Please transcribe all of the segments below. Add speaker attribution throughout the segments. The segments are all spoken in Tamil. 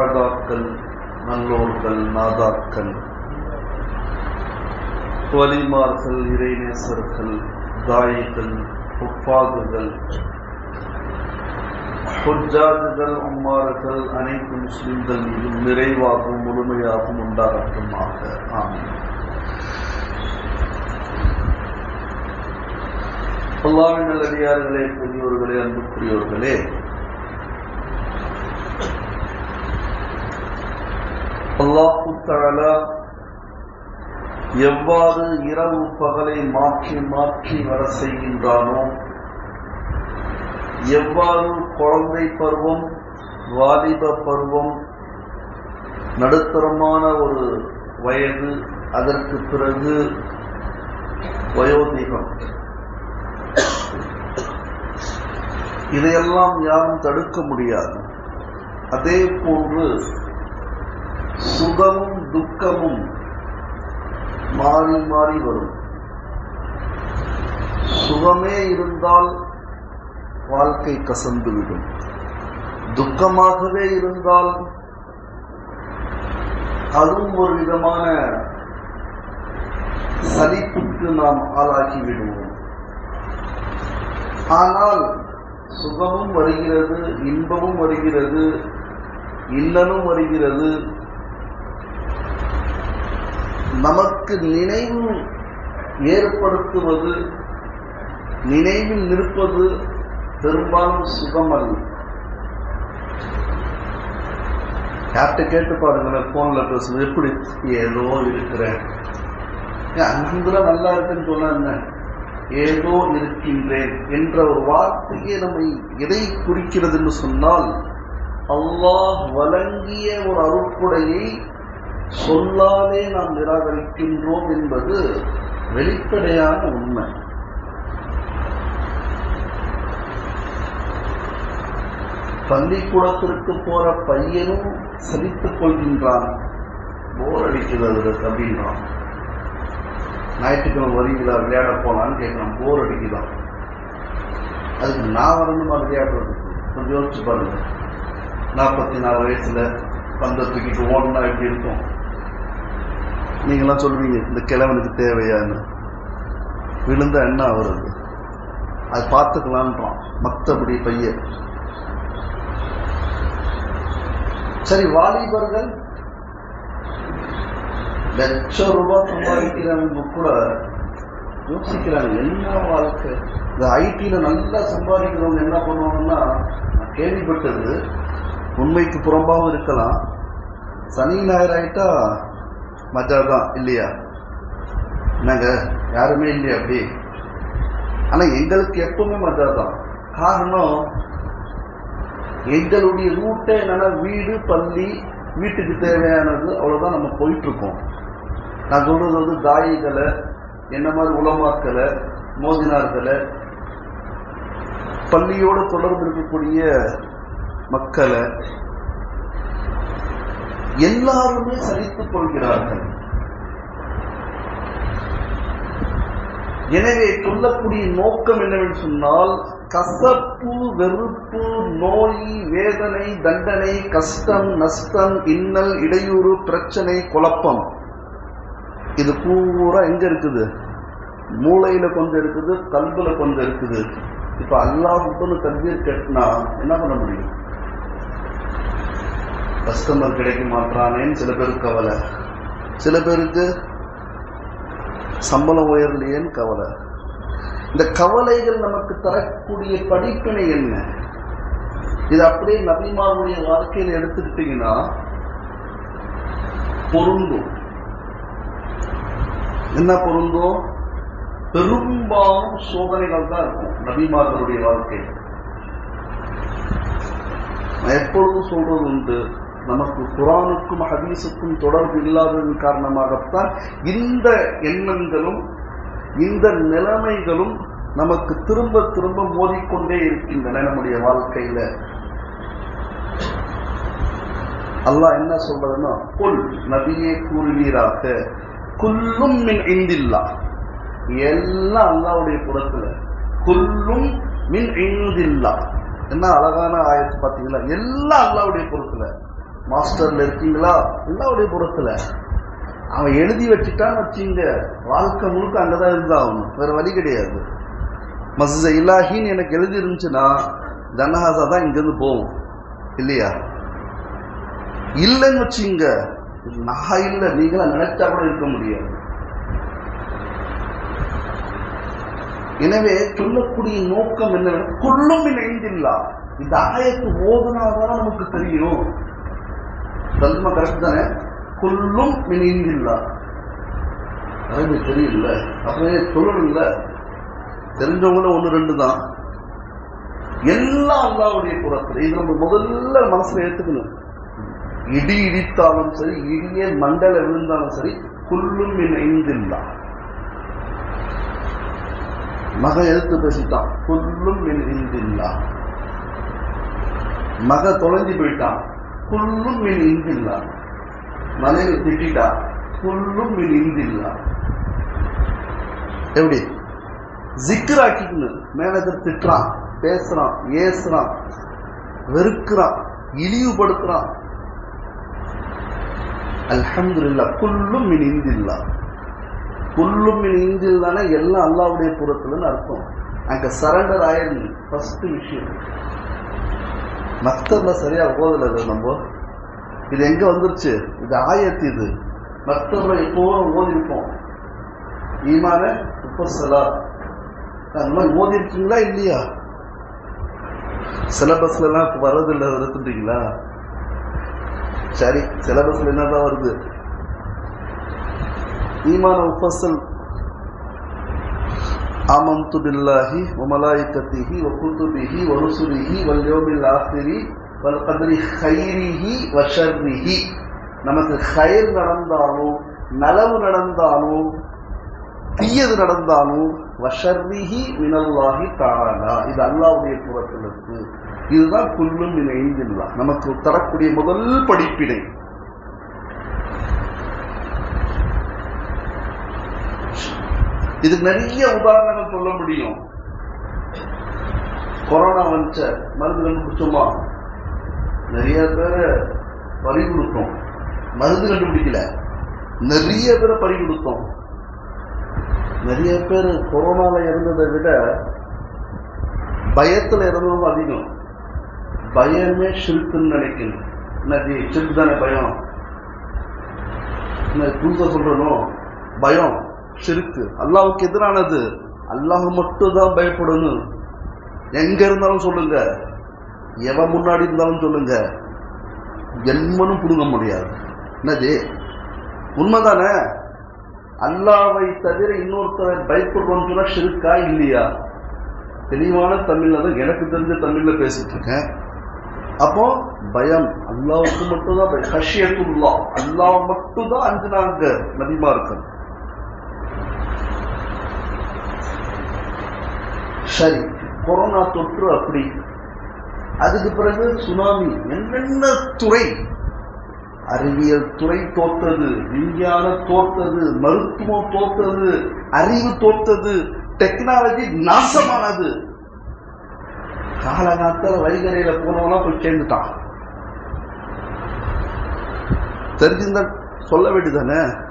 Speaker 1: பதாக்கள் நல்லோர்கள் நாதாக்கள். வலிமார்கள் இறைநேசர்கள் தாயிகள் உப்பாகுகள் ஹுஜாஜுகள் உம்மாறுகள் அனைத்து முஸ்லிம்கள் மீதும் நிறைவாகவும் முழுமையாகவும் உண்டாகட்டுமாக. ஆமாம் அல்லாவின் நல்லடியார்களே பெரியோர்களே அன்புக்குரியவர்களே தாலா எவ்வாறு இரவு பகலை மாற்றி மாற்றி வர செய்கின்றானோ எவ்வாறு குழந்தை பருவம் வாலிப பருவம் நடுத்தரமான ஒரு வயது அதற்கு பிறகு வயோதிகம். இதையெல்லாம் யாரும் தடுக்க முடியாது. அதே போன்று சுகமும் துக்கமும் மாறி மாறி வரும். சுகமே இருந்தால் வாழ்க்கை கசந்துவிடும். துக்கமாகவே இருந்தால் அதுவும் ஒரு விதமான சலிப்புக்கு நாம் ஆளாகி விடுவோம் ஆனால் சுகமும் வருகிறது இன்பமும் வருகிறது இல்லனும் வருகிறது நமக்கு நினைவு ஏற்படுத்துவது நினைவில் நிற்பது பெரும்பாலும் சுகம் அல்ல யார்கிட்ட கேட்டு பாருங்களேன் போன்ல பேசுவது எப்படி ஏதோ இருக்கிறேன் அன்புல நல்லா இருக்குன்னு சொன்ன என்ன? ஏதோ இருக்கின்றேன் என்ற ஒரு வார்த்தையே நம்மை எதை குறிக்கிறதுன்னு சொன்னால் அல்லாஹ் வழங்கிய ஒரு அருட்புடையை சொல்லாலே நாம் நிராகரிக்கின்றோம் என்பது வெளிப்படையான உண்மை. பள்ளிக்கூடத்திற்கு போற பையனும் சலித்துக் கொள்கின்றான். போர் அடிக்கிறது அப்படின்றான் ஞாயிற்றுக்கிழமை வருகிறா விளையாட போலான்னு கேட்கலாம் போர் அடிக்கிறான் அதுக்கு நான் வரணுமா விளையாடுறது கொஞ்சம் யோசிச்சு பாருங்க. நாற்பத்தி நாலு வயசுல பந்த தூக்கிட்டு ஓடனா எப்படி இருக்கும்? நீங்களாம் சொல்லுவீங்க இந்த கிழவனுக்கு தேவையான்னு விழுந்த அண்ணா வருது அது. பார்த்துக்கலான்றான். மற்றபடி பையன். சரி வாலிபர்கள் லட்சம் ரூபாய் சம்பாதிக்கிறவங்க கூட. யோசிக்கிறாங்க என்ன வாழ்க்கை? இந்த ஐடியில நல்லா சம்பாதிக்கிறவங்க என்ன பண்ணுவாங்கன்னா நான் கேள்விப்பட்டது உண்மைக்கு புறம்பாகவும் இருக்கலாம். சனி ஞாயிறு ஆயிட்டா மஜா தான் இல்லையா? என்னங்க? யாருமே இல்லையா அப்படி? ஆனா எங்களுக்கு எப்பவுமே மஜா தான் காரணம் எங்களுடைய ரூட்டை என்னன்னா வீடு பள்ளி வீட்டுக்கு தேவையானது அவ்வளவுதான் நம்ம போயிட்டு இருக்கோம் நான் சொல்றது வந்து தாயிகளை என்ன மாதிரி உலமாக்களை மோதினார்களை பள்ளியோடு தொடர்பு இருக்கக்கூடிய மக்களை எல்லாருமே சகித்துக் கொள்கிறார்கள். எனவே சொல்லக்கூடிய நோக்கம் என்னவென்று சொன்னால் கசப்பு வெறுப்பு நோய் வேதனை தண்டனை கஷ்டம் நஷ்டம் இன்னல் இடையூறு பிரச்சனை குழப்பம். இது பூரா எங்க இருக்குது? மூளையில கொஞ்சம் இருக்குது கல்புல கொஞ்சம் இருக்குது. இப்ப அல்லாஹுக்குன்னு தண்ணீர் கட்டினா என்ன பண்ண முடியும்? கஸ்டமர் கிடைக்க மாட்டானேன்னு சில பேருக்கு கவலை. சில பேருக்கு சம்பளம் உயரலையேன்னு கவலை. இந்த கவலைகள் நமக்கு தரக்கூடிய படிப்பினை என்ன? இது அப்படியே நபிமாவுடைய வாழ்க்கையில் எடுத்துக்கிட்டீங்கன்னா பொருந்தும் என்ன பொருந்தும் பெரும்பாலும் சோதனைகள் தான் இருக்கும் நபிமார்களுடைய வாழ்க்கை நான் எப்பொழுதும் சொல்றது உண்டு நமக்கு குரானுக்கும் ஹதீஸுக்கும் தொடர்பு இல்லாததன் காரணமாகத்தான் இந்த எண்ணங்களும் இந்த நிலைமைகளும் நமக்கு திரும்ப திரும்ப மோதிக்கொண்டே இருக்கின்றன நம்முடைய வாழ்க்கையில. அல்லாஹ் என்ன சொல்றதுன்னா புல் நபியே கூறுவீராக. குல்லும் மின் இந்தில்லா எல்லாம் அல்லாவுடைய புறத்துல குல்லும் மின் இந்தில்லா என்ன அழகான ஆயத்து பாத்தீங்களா? எல்லாம் அல்லாவுடைய புறத்துல மாஸ்டர்ல இருக்கீங்களா? எல்லாருடைய புறத்துல அவன் எழுதி வச்சுட்டான் வச்சுங்க வாழ்க்கை முழுக்க அங்கதான் இருந்தாகணும். வேற வழி கிடையாது. மசித இல்லாஹின்னு எனக்கு எழுதி இருந்துச்சுன்னா ஜனஹாசா தான் இங்கிருந்து போகும். இல்லையா? இல்லைன்னு வச்சுங்க நான் இல்லை. நீங்களா நினைச்சா கூட இருக்க முடியாது. எனவே சொல்லக்கூடிய நோக்கம் என்ன கொள்ளும் இணைந்தில்லா இந்த ஆயத்து ஓதுனாதான் நமக்கு தெரியும். தர்ம கரெக்ட் தானே? கொல்லும் இணைந்தில்லா அரபி தெரியல. அப்படியே சொல்லணும்ல. தெரிஞ்சவங்களும் ஒன்று ரெண்டு தான். எல்லாம் அல்லாவுடைய புறத்தில் இது நம்ம முதல்ல மனசுல ஏத்துக்கணும். இடி இடித்தாலும் சரி இடியே மண்டல விழுந்தாலும் சரி குள்ளும் இணைந்தில்லா மக எழுத்து பேசிட்டான். குள்ளும் இந்தில்லா மக தொலைஞ்சு போயிட்டான். குள்ளும் மின் இந்தில்லா மனைவி திட்டா குள்ளும் மின் இந்தில்லா எப்படி? ஜிக்ராக்கிக்கணும் மேனேஜர் திட்டுறான் பேசுறான் ஏசுறான் வெறுக்கிறான் இழிவுபடுத்துறான். அல்ஹம்துலில்லா குல்லும் மின் இந்தில்லா குல்லும் மின் இந்தில்லானா எல்லாம் அல்லாவுடைய புறத்துலன்னு அர்த்தம். அங்க சரண்டர் ஆயிருந்து ஃபர்ஸ்ட் விஷயம். மக்தர்ல சரியா ஓதல இது நம்ம. இது எங்க வந்துருச்சு? இது ஆயத்து இது. மக்தர்ல எப்போதும் ஓதிருப்போம். ஈமான முப்பசலா அந்த மாதிரி ஓதிருக்கீங்களா இல்லையா? சிலபஸ்ல எல்லாம் வர்றதில்லை இருக்குன்றீங்களா சரி சிலபஸ்ல என்னதான் வருது? ஈமான உப்பசல் آمنت بالله وملائكته وكتبه ورسله واليوم الآخر والقدر خيره وشره நமக்கு கயிர் நடந்தாலும் நலவு நடந்தாலும் தீயது நடந்தாலும் வஷர்ரிஹி மினல்லாஹி தாலா இது அல்லாவுடைய புறத்தில் இருக்கு இதுதான் குல்லும் இணைந்தில்லா நமக்கு தரக்கூடிய முதல் படிப்பினை இதுக்கு நிறைய உதாரணங்கள் சொல்ல முடியும். கொரோனா வந்துச்ச மருந்து கண்டுபிடிச்சோமா நிறைய பேரை பறி கொடுத்தோம். மருந்து கண்டுபிடிக்கல நிறைய பேரை பறி கொடுத்தோம். நிறைய பேர் கொரோனால இறந்ததை விட பயத்தில் இருந்தவங்க அதிகம். பயமே ஷிருக்குன்னு நினைக்கணும். என்னது ஷிருக்கு தானே பயம்? என்ன புதுசாக சொல்றணும் பயம். சிறுக்கு அல்லாவுக்கு எதிரானது. அல்லாஹ் மட்டும் தான் பயப்படணும். எங்க இருந்தாலும் சொல்லுங்க. எவன் முன்னாடி இருந்தாலும் சொல்லுங்க. என்மனும் புடுங்க முடியாது. என்னது? உண்மைதானே? அல்லாவை தவிர இன்னொருத்தரை பயப்படுறோம்னு சொன்னா ஷிருக்கா இல்லையா? தெளிவான தமிழ்ல தான் எனக்கு தெரிஞ்ச தமிழ்ல பேசிட்டு இருக்கேன். அப்போ பயம். அல்லாவுக்கு மட்டும் தான் பயம். ஹஷியத்துல்லா. அல்லாஹ் மட்டும் தான் அஞ்சுனாங்க. நபிமா இருக்கணும் சரி கொரோனா தொற்று அப்படி. அதுக்கு பிறகு சுனாமி. என்னென்ன துறை? அறிவியல் துறை தோற்றது விஞ்ஞான தோற்றது மருத்துவம் தோற்றது அறிவு தோற்றது டெக்னாலஜி நாசமானது. காலகாலத்தில் வைகரையில போனவெல்லாம் போய் சேர்ந்துட்டான். தெரிஞ்சிருந்தா சொல்ல வேண்டியதானே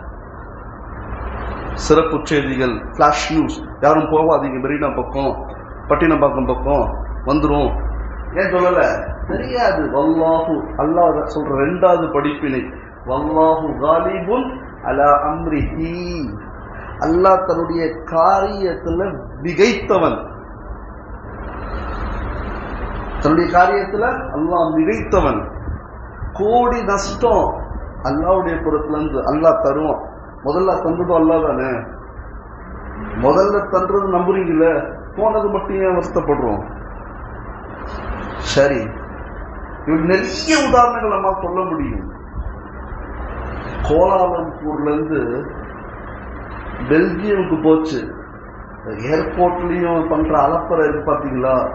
Speaker 1: சிறப்பு செய்திகள் ஃபிளாஷ் நியூஸ் யாரும் போவாதீங்க மெரினா பக்கம். பட்டினப்பாக்கம் பக்கம் வந்துரும். ஏன் சொல்லல? தெரியாது. வல்லாஹு அல்லாஹ் சொல்ற ரெண்டாவது படிப்பினை. வல்லாஹு காலிபுன் அலா அம்ரிஹி. அல்லாஹ் தன்னுடைய காரியத்துல மிகைத்தவன். தன்னுடைய காரியத்துல அல்லாஹ் மிகைத்தவன். கோடி நஷ்டம் அல்லாவுடைய புறத்துல இருந்து அல்லாஹ் தருவான். முதல்ல தந்ததும் அல்லா தானே? முதல்ல தன்றது நம்புறீங்களே போனது மட்டும் ஏன் வருத்தப்படுறோம்? சரி. நிறைய உதாரணங்கள் நம்ம சொல்ல முடியும். கோலாலம்பூர்ல இருந்து பெல்ஜியமுக்கு போச்சு. ஏர்போர்ட்லயும் பண்ற அலப்பறை இருக்கு பாத்தீங்களா?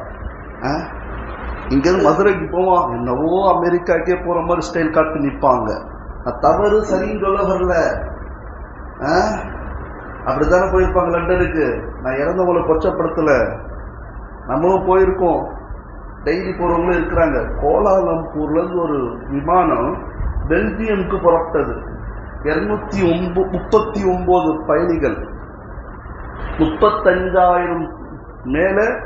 Speaker 1: இங்க இருந்து மதுரைக்கு போவான். என்னவோ அமெரிக்காக்கே போற மாதிரி ஸ்டைல் காட்டு நிற்பாங்க தவறு சரின்னு சொல்ல வரல. ஆ? அப்படித்தானே போயிருப்பாங்க லண்டனுக்கு? நான் இறந்தவங்களை கொச்சப்படுத்தல. நம்மளும் போயிருக்கோம். டெய்லி போறவங்களும் இருக்கிறாங்க. கோலாலம்பூர்ல இருந்து ஒரு விமானம் பெல்ஜியம்க்கு புறப்பட்டது. இருநூத்தி ஒன்பது முப்பத்தி ஒன்பது பயணிகள். முப்பத்தஞ்சாயிரம் மேல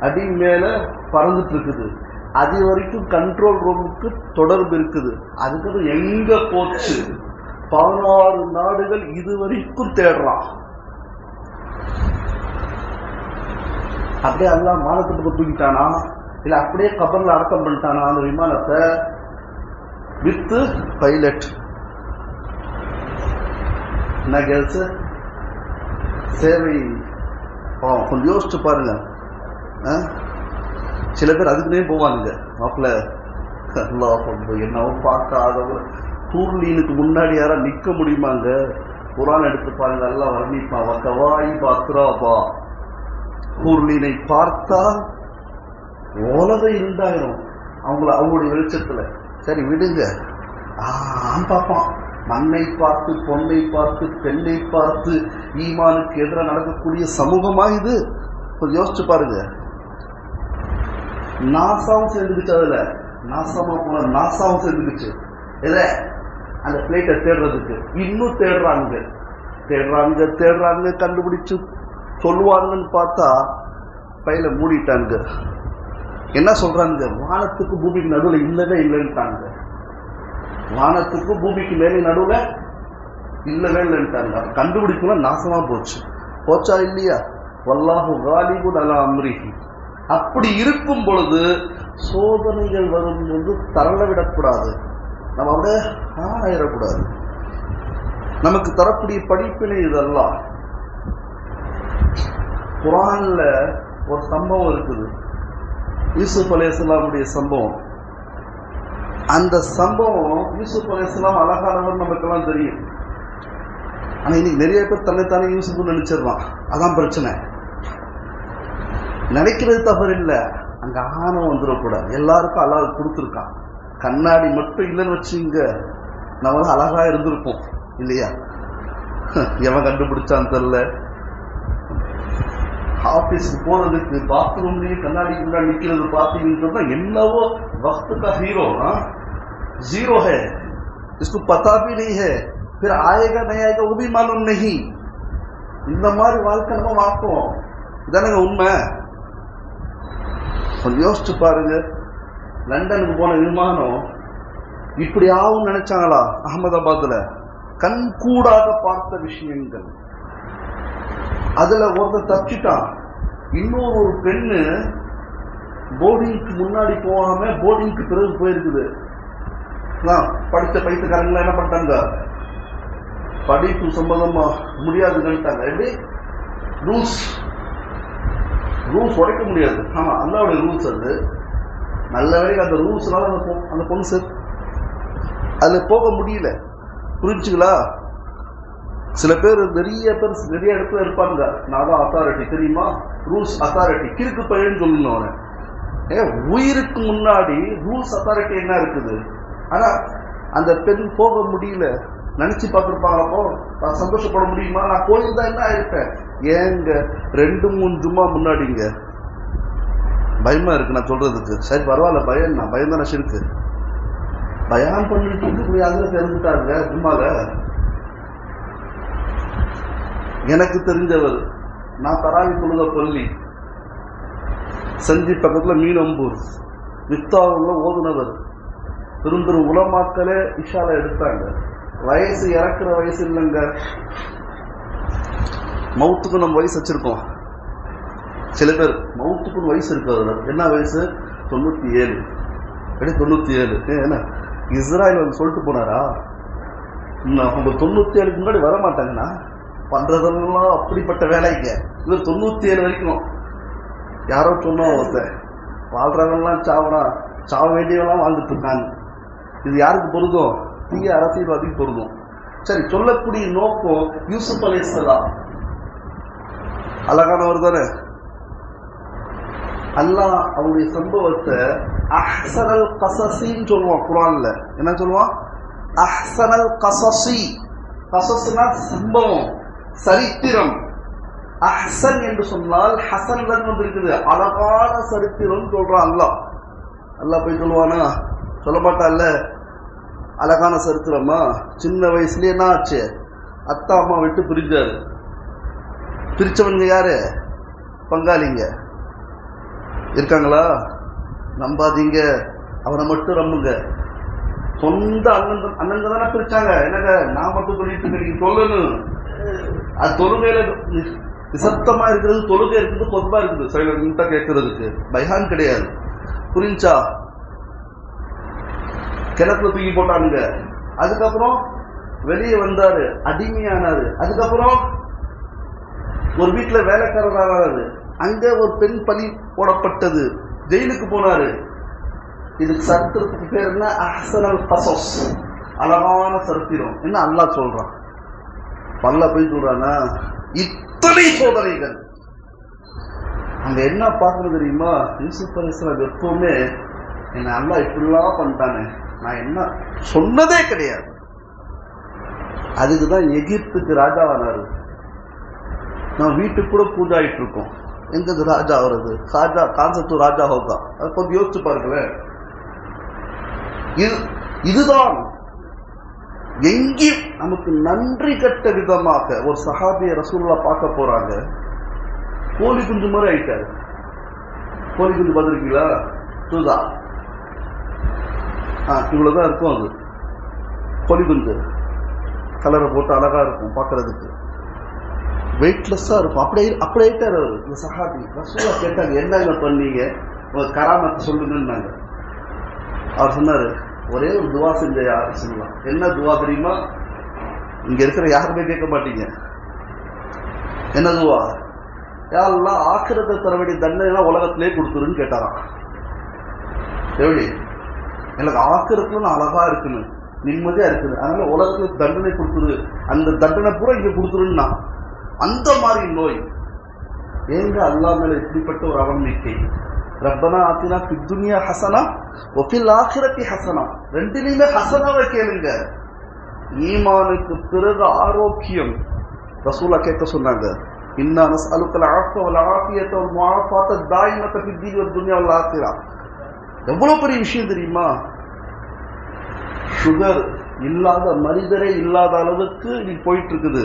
Speaker 1: அடி மேல பறந்துட்டு இருக்குது அது வரைக்கும் கண்ட்ரோல் ரூமுக்கு தொடர்பு இருக்குது. அதுக்கப்புறம் எங்க போச்சு? பதினாறு நாடுகள் இது வரைக்கும் தேடுறான். அப்படியே எல்லாம் மானத்துக்கு தூக்கிட்டானா? இல்ல அப்படியே கபர்ல அடக்கம் பண்ணிட்டானா? அந்த விமானத்தை வித்து பைலட் என்ன கேர்ள்ஸ் சேவை பாவம். கொஞ்சம் யோசிச்சு பாருங்க. ஆ? சில பேர் அதுக்குன்னே போவாங்க. மாப்பிள்ள அல்லாஹ் என்னவோ பார்க்காதவங்க டூர்லீனுக்கு முன்னாடி யாரா நிற்க முடியுமாங்க? குரான் எடுத்து பாருங்க எல்லாம் வர்ணிப்பான். வக்கவாய் பாத்ராபா பொருளினை பார்த்தால் உலகம் இருந்தாயிரும். அவங்கள அவங்களுடைய வெளிச்சத்துல. சரி விடுங்க. ஆம் பார்ப்பான் மண்ணை பார்த்து பொண்ணை பார்த்து பெண்ணை பார்த்து ஈமானுக்கு எதிராக நடக்கக்கூடிய சமூகமா இது? கொஞ்சம் யோசிச்சு பாருங்க. நாசாவும் சேர்ந்துக்கிச்சு அதுல. நாசாமா போன நாசாவும் சேர்ந்துக்கிச்சு. இல்லை அந்த பிளேட்டை தேடுறதுக்கு. இன்னும் தேடுறாங்க தேடுறாங்க தேடுறாங்க கண்டுபிடிச்சு சொல்லுவாங்கன்னு பார்த்தா பையில மூடிட்டாங்க. என்ன சொல்றாங்க? வானத்துக்கு பூமிக்கு நடுவில் இல்லவே இல்லைன்ட்டாங்க. வானத்துக்கு பூமிக்கு மேலே நடுவில் இல்லவே இல்லைன்ட்டாங்க. அதை கண்டுபிடிக்கணும் நாசமா போச்சு. போச்சா இல்லையா? வல்லாஹு காலிபு அலா அம்ரிஹி. அப்படி இருக்கும் பொழுது சோதனைகள் வரும் வந்து தரள விடக்கூடாது நம்ம அப்படியே ஆயிடக்கூடாது நமக்கு தரக்கூடிய படிப்பினை இதெல்லாம் குரான்ல ஒரு சம்பவம் இருக்குது. யூசுப் அலையாமுடைய சம்பவம். அந்த சம்பவம் யூசுப் அலையாம் அழகானவர் நமக்கெல்லாம் தெரியும். ஆனால் இன்னைக்கு நிறைய பேர் தன்னைத்தானே யூசுப் நினைச்சிடலாம். அதான் பிரச்சனை. நினைக்கிறது தவறு இல்லை. அங்கே ஆணவம் வந்துடக்கூடாது. எல்லாருக்கும் அழகாக கொடுத்துருக்கான். கண்ணாடி மட்டும் இல்லைன்னு வச்சுங்க நம்ம அழகாக அழகா இருந்திருப்போம். இல்லையா? எவன் கண்டுபிடிச்சான்னு தெரில ஆபீஸ்க்கு போறதுக்கு பாத்ரூம்லயும் கண்ணாடிக்கு முன்னாடி நிக்கிறது பாத்தீங்கன்னு சொன்னா என்னவோ वक्त का हीरो हाँ जीरो है इसको पता भी नहीं है फिर आएगा नहीं आएगा वो भी मालूम नहीं இந்த மாதிரி வாழ்க்கை நம்ம பார்ப்போம் இதானங்க உண்மை கொஞ்சம் யோசிச்சு பாருங்க லண்டனுக்கு போன விமானம் இப்படி ஆகும் நினைச்சாங்களா அகமதாபாத்ல கண்கூடாக பார்த்த விஷயங்கள் அதுல ஒருத்தர் தப்பிச்சிட்டான். இன்னொரு ஒரு பெண்ணு போர்டிங்க்கு முன்னாடி போகாம போர்டிங்க்கு பிறகு போயிருக்குது. படித்த படிச்ச என்ன பண்ணிட்டாங்க? படிப்பு சம்பந்தமா முடியாதுன்னுட்டாங்க எப்படி? ரூல்ஸ் ரூல்ஸ் உடைக்க முடியாது. ஆமா அல்லாவுடைய ரூல்ஸ் அது. நல்ல வேலைக்கு அந்த ரூல்ஸ்னால அந்த அந்த பொண்ணு சார் அதுல போக முடியல. புரிஞ்சுங்களா? சில பேர் நிறைய பேர் நிறைய இடத்துல இருப்பாங்க. நான் தான் அத்தாரிட்டி தெரியுமா? ரூல்ஸ் அத்தாரிட்டி கிறுக்கு பையன் சொல்லணும் அவனை. ஏ உயிருக்கு முன்னாடி ரூல்ஸ் அத்தாரிட்டி என்ன இருக்குது? ஆனா அந்த பெண் போக முடியல. நினைச்சு பார்த்துருப்பாங்களப்போ நான் சந்தோஷப்பட முடியுமா? நான் போயிருந்தா என்ன ஆயிருப்பேன்? ஏங்க ரெண்டு மூணு ஜும்மா முன்னாடிங்க. பயமா இருக்கு நான் சொல்றதுக்கு. சரி பரவாயில்ல பயம் நான் பயம் தானே இருக்கு பயம் பண்ணிட்டு இப்படி அதுல தெரிஞ்சுட்டாங்க ஜும்மால. எனக்கு தெரிஞ்சவர். நான் தராவி தொழுத பள்ளி. செஞ்சி பக்கத்துல மீனம்பூர். மித்தாவுல ஓதுனவர். பெரும்பெரும் உலமாக்களே இஷால எடுத்தாங்க. வயசு இறக்குற வயசு இல்லைங்க. மவுத்துக்கு நம்ம வயசு வச்சிருக்கோம். சில பேர் மவுத்துக்குன்னு வயசு இருக்காது. என்ன வயசு? தொண்ணூத்தி ஏழு எப்படி தொண்ணூத்தி ஏழு என்ன? இஸ்ராயல் வந்து சொல்லிட்டு போனாரா? அவங்க தொண்ணூத்தி ஏழுக்கு முன்னாடி வர மாட்டாங்கண்ணா பண்றதெல்லாம் அப்படிப்பட்ட வேலைங்க. இவர் தொண்ணூத்தி ஏழு வரைக்கும். யாரோ சொன்னோம் ஒருத்தன் வாழ்றவன்லாம் சாவறான் சாவ வேண்டியவெல்லாம் வாழ்ந்துட்டு இருக்காங்க. இது யாருக்கு பொருதும் தீய அரசியல்வாதிக்கு பொருதும் சரி சொல்லக்கூடிய நோக்கம் யூசுப் அலைசலாம் அழகானவர் தானே? அல்லாஹ் அவருடைய சம்பவத்தை அஹ்சனல் கசசின்னு சொல்லுவான் குரான்ல என்ன சொல்லுவான்? அஹ்சனல் கசசி கசசுனா சம்பவம். சரித்திரம். அஹசன் என்று சொன்னால் ஹசன் வந்திருக்குது அழகான சரித்திரம் சொல்றான் அல்லா அல்லா போய் சொல்லுவானா? சொல்ல மாட்டான்ல? அழகான சரித்திரமா? சின்ன வயசுல என்ன ஆச்சு? அத்தா அம்மா விட்டு பிரிஞ்சாரு. பிரிச்சவங்க யாரு? பங்காளிங்க. இருக்காங்களா? நம்பாதீங்க. அவனை மட்டும் நம்புங்க. சொந்த அண்ணன் அண்ணங்க தானே பிரிச்சாங்க. என்னங்க நான் மட்டும் சொல்லிட்டு இருக்கேன் நீங்க சொல்லணும். அது தொழுகையில நிசப்தமா இருக்கிறது தொழுகை இருக்குது பொதுவா இருக்குது. சைலண்டா கேட்கறதுக்கு. பைஹான் கிடையாது. புரிஞ்சா? கிணத்துல தூக்கி போட்டானுங்க. அதுக்கப்புறம் வெளியே வந்தாரு. அடிமையானாரு. அதுக்கப்புறம் ஒரு வீட்டுல வேலைக்காரரானாரு. அங்க ஒரு பெண் பலி போடப்பட்டது. ஜெயிலுக்கு போனாரு. இதுக்கு சரித்திரத்துக்கு பேர் என்ன? அஹ்சனல் கசஸ் அழகான சரித்திரம். என்ன அல்லாஹ் சொல்றான்? பல்ல போய் சொல்றானா? இத்தனை சோதனைகள். அங்க என்ன பார்க்கணும் தெரியுமா? யூசுப் அலிஸ்லாம் எப்பவுமே என்ன நல்லா இப்படிலாம் பண்ணிட்டானே. நான் என்ன சொன்னதே கிடையாது. அதுக்கு தான் எகிப்துக்கு ராஜாவானாரு நான் வீட்டுக்கு கூட பூஜாயிட்டு இருக்கோம். எங்க ராஜா வருது ராஜா கான்செப்ட் ராஜா ஹோகா அது கொஞ்சம் யோசிச்சு பாருங்களேன். இது இதுதான் எங்கேயும் நமக்கு நன்றி கட்ட விதமாக ஒரு சஹாபிய ரசூல்லா பார்க்க போறாங்க? கோழி குஞ்சு மாதிரி ஆயிட்டாரு. கோழி குஞ்சு பார்த்துருக்கீங்களா? சுதா ஆ இவ்வளவுதான் இருக்கும் அது. கோழி குஞ்சு. கலரை போட்டு அழகா இருக்கும் பார்க்கறதுக்கு. வெயிட்லெஸ்ஸாக இருக்கும். அப்படியே அப்படியே ஆயிட்டாரு இந்த சஹாபி. ரசூலா கேட்டாங்க என்னங்க பண்ணீங்க? உங்க கராமத்தை சொல்லுங்கன்னாங்க. அவர் சொன்னார் ஒரே ஒரு துவா செஞ்ச யார் சொல்லலாம் என்ன துவா தெரியுமா? இங்க இருக்கிற யாருமே கேட்க மாட்டீங்க. என்ன துவா? யாரெல்லாம் ஆக்கிரத்தை தர வேண்டிய தண்டனை எல்லாம் உலகத்திலே கொடுத்துருன்னு கேட்டாராம். எப்படி? எனக்கு ஆக்கிரத்துல அழகா இருக்கணும் நிம்மதியா இருக்குது அதனால உலகத்துல தண்டனை கொடுத்துரு. அந்த தண்டனை பூரா இங்க கொடுத்துருன்னா அந்த மாதிரி நோய். ஏங்க அல்லா மேல இப்படிப்பட்ட ஒரு அவநம்பிக்கை? ரப்பனா ஆத்தினா துனியா ஹசனா ஒஃபில் ஆகிரத்தி ஹசனா ரெண்டுலையுமே ஹசனாவை கேளுங்க ஈமானுக்கு பிறகு ஆரோக்கியம் ரசூலா கேட்க சொன்னாங்க இன்னா நஸ்அலுக்கல் ஆஃப வல் ஒரு வல் முஆஃபாத தாயிமத ஃபி தீன் வல் துன்யா வல் எவ்வளவு பெரிய விஷயம் தெரியுமா சுகர் இல்லாத மனிதரே இல்லாத அளவுக்கு நீ போயிட்டு இருக்குது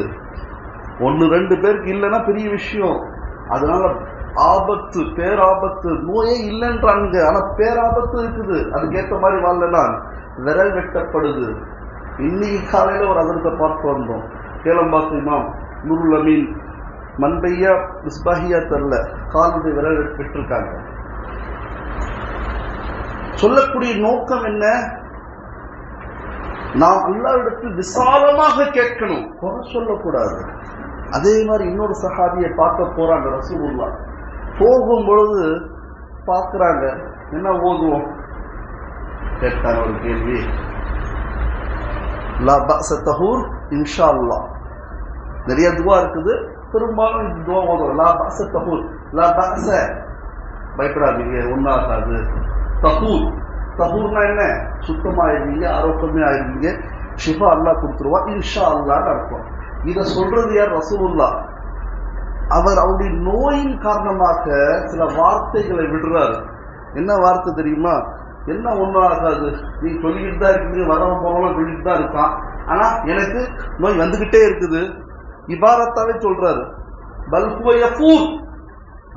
Speaker 1: ஒன்று ரெண்டு பேருக்கு இல்லைன்னா பெரிய விஷயம் அதனால ஆபத்து பேராபத்து நோயே இல்லைன்றாங்க ஆனா பேராபத்து இருக்குது. அதுக்கேற்ற மாதிரி வாழலன்னா விரல் வெட்டப்படுது. இன்னைக்கு காலையில ஒரு அதற்கு பார்த்து வந்தோம். கேளம்பாத்து இமாம். நூருல் அமீன். மண்பையா மிஸ்பாஹியா தெரில காலத்தை விரல் வெட்டிருக்காங்க. சொல்லக்கூடிய நோக்கம் என்ன? நாம் அல்லாவிடத்தில் விசாலமாக கேட்கணும். குறை சொல்லக்கூடாது. அதே மாதிரி இன்னொரு சஹாபியை பார்க்க போறாங்க ரசூல்லா போகும் பொழுது பார்க்கறாங்க என்ன ஓதுவோம் கேட்டாங்க ஒரு கேள்வி. லா இன்ஷா அல்லாஹ் நிறைய துவா இருக்குது. பெரும்பாலும் இந்த துவா ஓதுவோம். லா பாச தஹூர். லா பாச பயப்படாதீங்க ஒன்றாகாது. தஹூர். தஹூர்னா என்ன? சுத்தமாயிருவீங்க ஆரோக்கியமே ஆயிருந்தீங்க ஷிஃபா அல்லாஹ் கொடுத்துருவா. இன்ஷா அல்லான்னு அர்த்தம். இதை சொல்றது யார்? ரசூலுல்லா அவர் அவருடைய நோயின் காரணமாக சில வார்த்தைகளை விடுறாரு. என்ன வார்த்தை தெரியுமா? என்ன ஒன்றும் ஆகாது. நீ சொல்லிக்கிட்டு தான் இருக்கீங்க வரவன் போகலாம் சொல்லிட்டு தான் இருக்கான். ஆனா எனக்கு நோய் வந்துகிட்டே இருக்குது. இபாரத்தாவே சொல்றாரு. பல் ஹுவ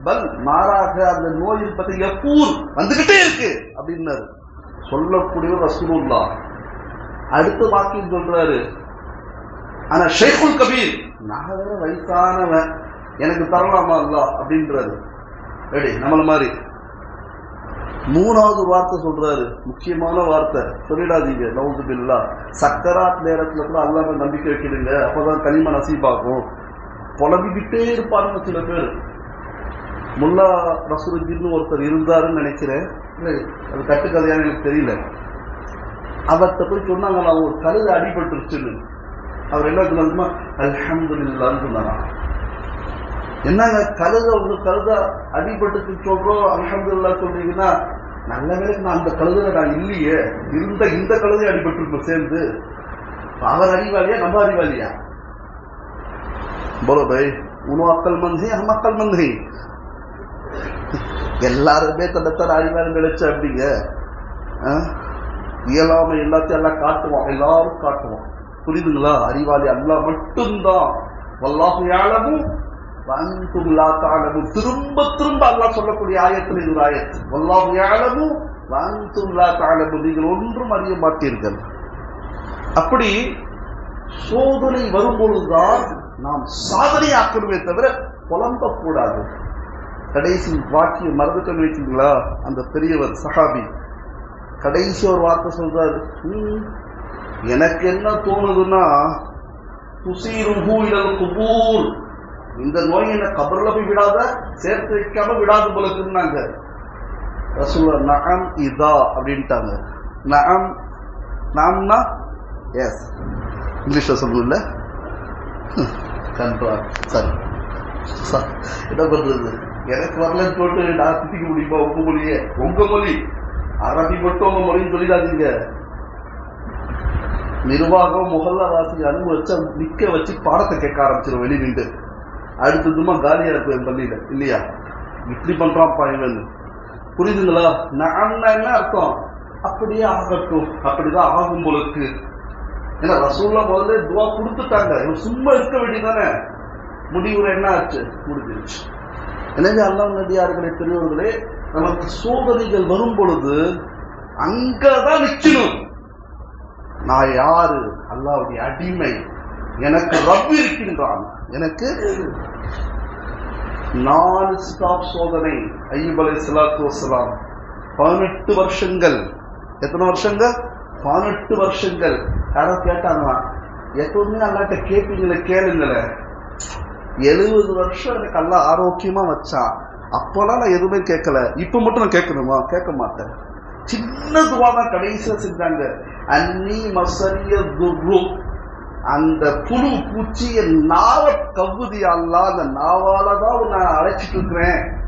Speaker 1: பல் மாறாக அந்த நோயின் பத்தி யஃபூர் வந்துகிட்டே இருக்கு அப்படின்னாரு. சொல்லக்கூடியவர் ரசூலுல்லா அடுத்த வாக்கியம் சொல்றாரு. ஆனா ஷேகுல் கபீர். நான் வயசானவன். எனக்கு தரலாமா அல்லா? அப்படின்றாரு. ரெடி நம்மள மாதிரி. மூணாவது வார்த்தை சொல்றாரு. முக்கியமான வார்த்தை. சொல்லிடாதீங்க. நவுது பில்லா. சக்கராத் நேரத்துல கூட அல்லாம நம்பிக்கை வைக்கிடுங்க அப்பதான் கனிம நசீபாகும். புலம்பிக்கிட்டே இருப்பாருங்க சில பேர். முல்லா ரசூருஜின்னு ஒருத்தர் இருந்தாருன்னு நினைக்கிறேன். அது கட்டுக்கதையான்னு எனக்கு தெரியல. அவர்கிட்ட போய் சொன்னாங்க நான் ஒரு கழுத அடிபட்டுருச்சுன்னு. அவர் என்ன சொன்னாருமா அல்ஹம்துலில்லான்னு சொன்னாராம். என்னங்க கழுத ஒரு கழுத அடிபட்டுக்கு சொல்றோம் அலமதுல்லா சொல்றீங்கன்னா நல்ல வேலைக்கு நான் அந்த கழுதுல நான் இல்லையே. இருந்த இந்த கழுதை அடிபட்டிருப்போம் சேர்ந்து. அவர் அறிவாளியா நம்ம அறிவாளியா? போலோ பை உனோ அக்கல் மந்திரி ஹம் அக்கல் மந்தி. எல்லாருமே தன்னைத்தான் அறிவாளி நினைச்சு அப்படிங்க இயலாமை எல்லாத்தையும் எல்லாம் காட்டுவோம் எல்லாரும் காட்டுவோம் புரியுதுங்களா? அறிவாளி அல்லா மட்டும்தான். வல்லாஹு யாழமும் திரும்ப திரும்ப அல்லா சொல்லக்கூடிய ஆயத்தில் இது ஒரு ஆயத்து வல்லாஹு யாழமும் நீங்கள் ஒன்றும் அறிய மாட்டீர்கள். அப்படி சோதனை வரும்பொழுதுதான் நாம் சாதனையாக்கணுமே தவிர புலம்பக்கூடாது. கடைசி வாக்கியம் மறந்துட்டு வைக்கிறீங்களா அந்த பெரியவர் சஹாபி. கடைசி ஒரு வார்த்தை சொல்றாரு எனக்கு என்ன தோணுதுன்னா துசீருஹு இலல் குபூர். இந்த நோய் என்ன கபர்ல போய் விடாத? சேர்த்து வைக்காம விடாது போல இருக்குன்னாங்க. ரசூல்லா நஅம் இதா அப்படின்ட்டாங்க. நகம் நாம்னா எஸ் இங்கிலீஷ்ல இல்ல கண்ட்ரா சரி. ச- என்ன பண்றது? எனக்கு வரலன்னு சொல்லிட்டு நான் திட்டிக்க முடியுமா? உங்க மொழியே. உங்க மொழி. அரபி மட்டும் உங்க மொழின்னு சொல்லிடாதீங்க. நிர்வாகம் முகல்லவாசி அனுபவிச்சா நிக்க வச்சு பாடத்தை கேட்க ஆரம்பிச்சிடும் வெளி நின்று அடுத்ததுமா காலியா இருக்கும் என் பள்ளியில. இல்லையா? இப்படி பண்றான்ப்பா இவன் புரியுதுங்களா? நான் என்ன அர்த்தம்? அப்படியே ஆகட்டும். அப்படிதான் ஆகும் போலுக்கு ஏன்னா ரசூல்லா முதல்ல துவா கொடுத்துட்டாங்க. இவன் சும்மா இருக்க வேண்டியதானே முடிவுல என்ன ஆச்சு? முடிஞ்சிருச்சு. எனவே அல்லாஹ் நதியார்களே பெரியவர்களே நமக்கு சோதனைகள் வரும் பொழுது அங்கதான் நிச்சயம் நான் யாரு? அல்லாவுடைய அடிமை. எனக்கு ரப் இருக்கின்றான். எனக்கு நான் ஸ்டாப் சோதனை. ஐயூப் அலை சலாத்து வசலாம் பதினெட்டு வருஷங்கள். எத்தனை வருஷங்கள்? பதினெட்டு வருஷங்கள். யாரோ கேட்டாங்களா? எப்பவுமே அல்லாட்ட கேட்பீங்களே கேளுங்களேன் எழுபது வருஷம் எனக்கு நல்லா ஆரோக்கியமா வச்சான் அப்போலாம் நான் எதுவுமே கேட்கல. இப்போ மட்டும் நான் கேட்கணுமா? கேட்க மாட்டேன். சின்ன துவா தான் கடைசியாக செஞ்சாங்க. அன்னி மசரிய துர்ரு. அந்த புழு பூச்சிய நாவ கவ்வுதி அல்லா அந்த நாவால தான் நான் அழைச்சிட்டு இருக்கிறேன்.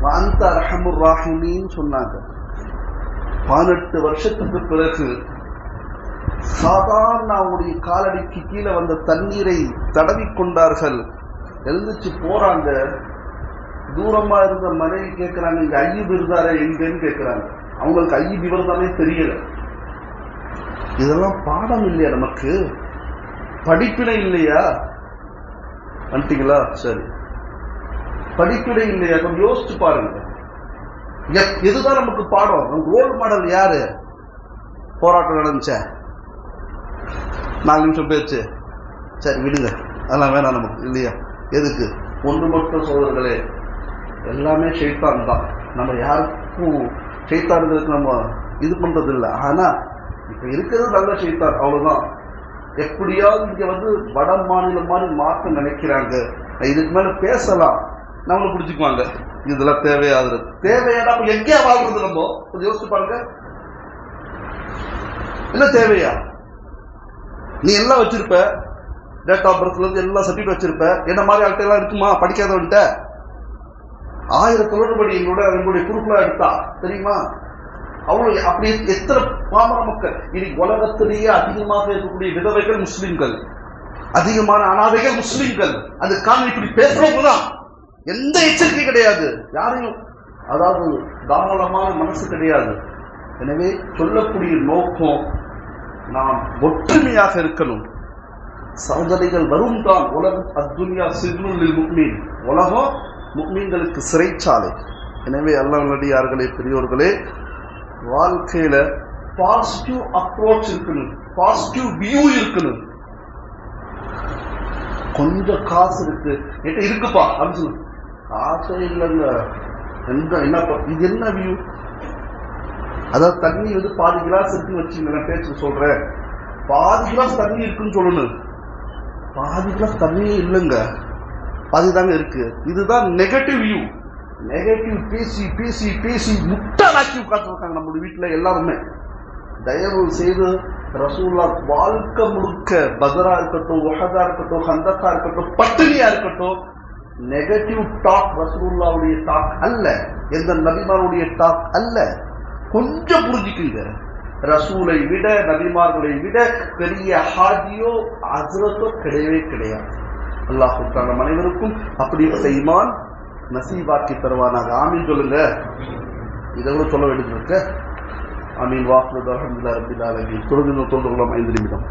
Speaker 1: அந்த ரஹமுர் ராஹிமின்னு சொன்னாங்க. பதினெட்டு வருஷத்துக்கு பிறகு சாதாரண அவனுடைய காலடிக்கு கீழே வந்த தண்ணீரை தடவி கொண்டார்கள். எழுந்துச்சு போறாங்க. தூரமா இருந்த மனைவி கேட்கிறாங்க இங்க ஐயப் இருந்தாரே எங்கன்னு கேட்கிறாங்க அவங்களுக்கு ஐயப் இவர் தானே தெரியல. இதெல்லாம் பாடம் இல்லையா நமக்கு? படிப்பினை இல்லையா? வந்துட்டீங்களா? சரி. படிப்பினை இல்லையா? கொஞ்சம் யோசிச்சு பாருங்க. எ- நமக்கு பாடம். நமக்கு ரோல் மாடல் யாரு? போராட்டம் நடந்துச்சே? நாலு நிமிஷம் பேச்சு சரி விடுங்க. அதெல்லாம் வேணாம் நமக்கு. இல்லையா? எதுக்கு? ஒன்று மட்டும் சோதர்களே எல்லாமே ஷெய்தான் தான். நம்ம யாருக்கும் ஷெய்தான்களுக்கு நம்ம இது பண்றது இல்லை ஆனா இப்ப இருக்கிறது நல்ல ஷெய்தான் அவ்வளவுதான். எப்படியாவது இங்க வந்து வட மாநிலம் மாதிரி மாற்ற நினைக்கிறாங்க. இதுக்கு மேல பேசலாம். நம்மளை பிடிச்சிக்குவாங்க. இதெல்லாம் தேவையாது தேவையான அப்ப எங்கேயா வாழ்றது நம்ம? கொஞ்சம் யோசிச்சு பாருங்க. என்ன தேவையா? நீ எல்லாம் வச்சிருப்ப. டேட் ஆஃப் பர்த்ல இருந்து எல்லா சர்டிஃபிகேட் வச்சிருப்ப. என்ன மாதிரி ஆள்கிட்ட எல்லாம் இருக்குமா? படிக்காதவன்ட்ட. ஆயிரம் தொடர்படி எங்களோட எங்களுடைய குரூப்லாம் எடுத்தா. தெரியுமா? அவ்வளவு அப்படி எத்தனை பாமர மக்கள் இனி உலகத்திலேயே அதிகமாக இருக்கக்கூடிய விதவைகள் முஸ்லிம்கள். அதிகமான அனாதைகள் முஸ்லிம்கள். அது காரணம் இப்படி பேசுறவங்க தான். எந்த எச்சரிக்கை கிடையாது. யாரையும் அதாவது தாராளமான மனசு கிடையாது. எனவே சொல்லக்கூடிய நோக்கம் நாம் ஒற்றுமையாக இருக்கணும். சகோதரிகள் வரும் தான் உலகம் அத்துன்யா சிறுநுள்ளில் முக்மீன். உலகம் முக்மீன்களுக்கு சிறைச்சாலை. எனவே அல்லாஹ் நடிகார்களே பெரியோர்களே வாழ்க்கையில பாசிட்டிவ் அப்ரோச் இருக்கணும். பாசிட்டிவ் வியூ இருக்கணும். கொஞ்சம் காசு இருக்கு. என்கிட்ட இருக்குப்பா அப்படின்னு சொல்லு. காசே இல்லைங்க. எந்த என்ன இது என்ன வியூ அதாவது தண்ணி வந்து பாதி கிளாஸ் இருக்குன்னு வச்சுங்க நான் பேச்சு சொல்றேன். பாதி கிளாஸ் தண்ணி இருக்குன்னு சொல்லணும். பாதி கிளாஸ் தண்ணியே இல்லைங்க. பாதி தாங்க இருக்கு. இதுதான் நெகட்டிவ் வியூ நெகட்டிவ் பேசி பேசி பேசி முட்டாளாக்கி உட்காந்துருக்காங்க நம்மளுடைய வீட்டில் எல்லாருமே. தயவு செய்து ரசூல்லா வாழ்க்கை முழுக்க பதரா இருக்கட்டும் ஒஹதா இருக்கட்டும் ஹந்தக்கா இருக்கட்டும் பட்டினியா இருக்கட்டும் நெகட்டிவ் டாக் ரசூல்லாவுடைய டாக் அல்ல. எந்த நபிமாருடைய டாக் அல்ல. கொஞ்சம் புரிஞ்சுக்குங்க. ரசூலை விட நபிமார்களை விட பெரிய ஹாஜியோ அஜரத்தோ கிடையவே கிடையாது. அல்லாஹு அனைவருக்கும் அப்படிப்பட்ட இமான் நசீபாக்கி தருவானாக ஆமீன் சொல்லுங்க. இதை கூட சொல்ல வேண்டியது இருக்கு. அமீன் வாக்குறது அலமதுல்லா ரபில் ஆலமீன். தொடர்ந்து இன்னும் தொழுது கொள்ளலாம் ஐந்து நிமிடம்.